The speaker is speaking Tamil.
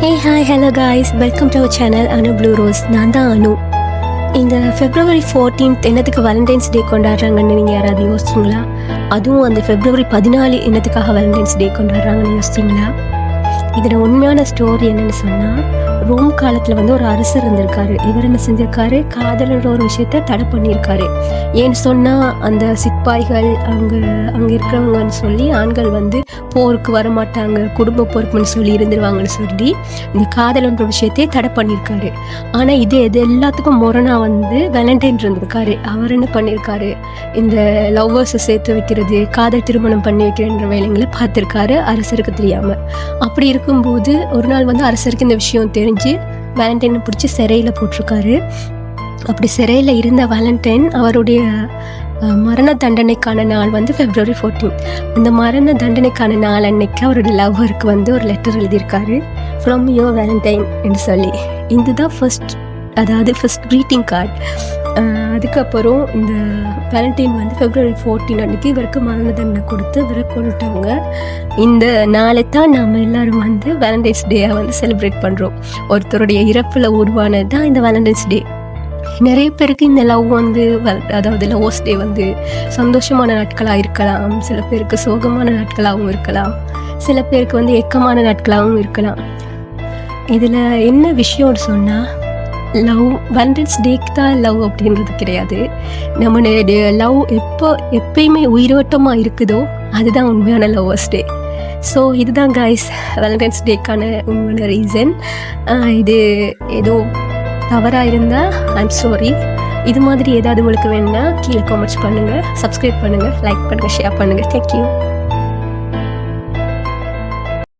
Hey hi hello guys welcome to our channel Anu blue rose நான் தான் அனு. இந்த ஃபெப்ரவரி 14th என்னத்துக்கு வேலண்டைன்ஸ் டே கொண்டாடுறாங்கன்னு நீங்கள் யாராவது யோசிச்சிங்களா அதுவும் அந்த ஃபெப்ரவரி பதினாலு என்னத்துக்காக வேலண்டைன்ஸ் டே கொண்டாடுறாங்கன்னு யோசிச்சிங்களா இதில் உண்மையான ஸ்டோரி என்னன்னு சொன்னால் ரோம் காலத்தில் வந்து ஒரு அரசர் இருந்திருக்காரு. இவர் என்ன செஞ்சிருக்காரு? காதலன்ற ஒரு விஷயத்த தடை பண்ணியிருக்காரு. ஏன்னு சொன்னால் அந்த சிப்பாய்கள் அங்கே அங்கே இருக்கிறவங்கன்னு சொல்லி ஆண்கள் வந்து போருக்கு வர மாட்டாங்க குடும்ப பொறுப்புன்னு சொல்லி இருந்துருவாங்கன்னு சொல்லி இந்த காதலன்ற விஷயத்தையே தடை பண்ணியிருக்காரு. ஆனால் இது இது எல்லாத்துக்கும் முரணா வந்து வேலண்டைன் இருந்திருக்காரு. அவர் என்ன பண்ணியிருக்காரு? இந்த லவ்வர்ஸை சேர்த்து வைக்கிறது காதல் திருமணம் பண்ணி வைக்கிறன்ற வேலைங்களை பார்த்துருக்காரு அரசருக்கு தெரியாமல் அப்படி இருக்கும்போது ஒரு நாள் வந்து அரசருக்கு இந்த விஷயம் தெரிஞ்சு வேலண்டைனை பிடிச்சி சிறையில் போட்டிருக்காரு. அப்படி சிறையில் இருந்த வேலண்டைன் அவருடைய மரண தண்டனைக்கான நாள் வந்து ஃபெப்ரவரி 14 இந்த மரண தண்டனைக்கான நாள் அன்னைக்கு அவருடைய லவ்வருக்கு வந்து ஒரு லெட்டர் எழுதியிருக்காரு. ஃப்ரம் யோ வேலண்டைன் என்று சொல்லி. இதுதான் ஃபர்ஸ்ட் அதாவது ஃபர்ஸ்ட் க்ரீட்டிங் கார்டு அதுக்கப்புறம் இந்த வேலண்டைன் வந்து ஃபெப்ரவரி 14 அன்னைக்கு இவருக்கு மரண தண்டனை கொடுத்து இவரை கொண்டுட்டாங்க. இந்த நாளை தான் நாம் எல்லாரும் வந்து வேலண்டைன்ஸ் டேயை வந்து செலிப்ரேட் பண்ணுறோம் ஒருத்தருடைய இறப்பில் உருவானது தான் இந்த வேலண்டைன்ஸ் டே நிறைய பேருக்கு இந்த லவ் வந்து வ- அதாவது லவ்ஸ் டே வந்து சந்தோஷமான நாட்களாக இருக்கலாம். சில பேருக்கு சோகமான நாட்களாகவும் இருக்கலாம். சில பேருக்கு வந்து ஏக்கமான நாட்களாகவும் இருக்கலாம். இதில் என்ன விஷயம்னு சொன்னால் லவ் வேலண்டைன்ஸ் டேக்கு தான் லவ் அப்படின்றது கிடையாது. நம்மளுடைய லவ் எப்போ எப்பயுமே உயிரோட்டமாக இருக்குதோ அதுதான் உண்மையான லவ்வர்ஸ் டே ஸோ இதுதான் கைஸ் வேலண்டைன்ஸ் டேக்கான உண்மையான ரீசன் இது ஏதோ தவறாக இருந்தால் ஐம் சாரி இது மாதிரி ஏதாவது உங்களுக்கு வேணுன்னா கீழே காமெண்ட்ஸ் பண்ணுங்கள் சப்ஸ்கிரைப் பண்ணுங்கள் லைக் பண்ணுங்கள் ஷேர் பண்ணுங்கள் தேங்க்யூ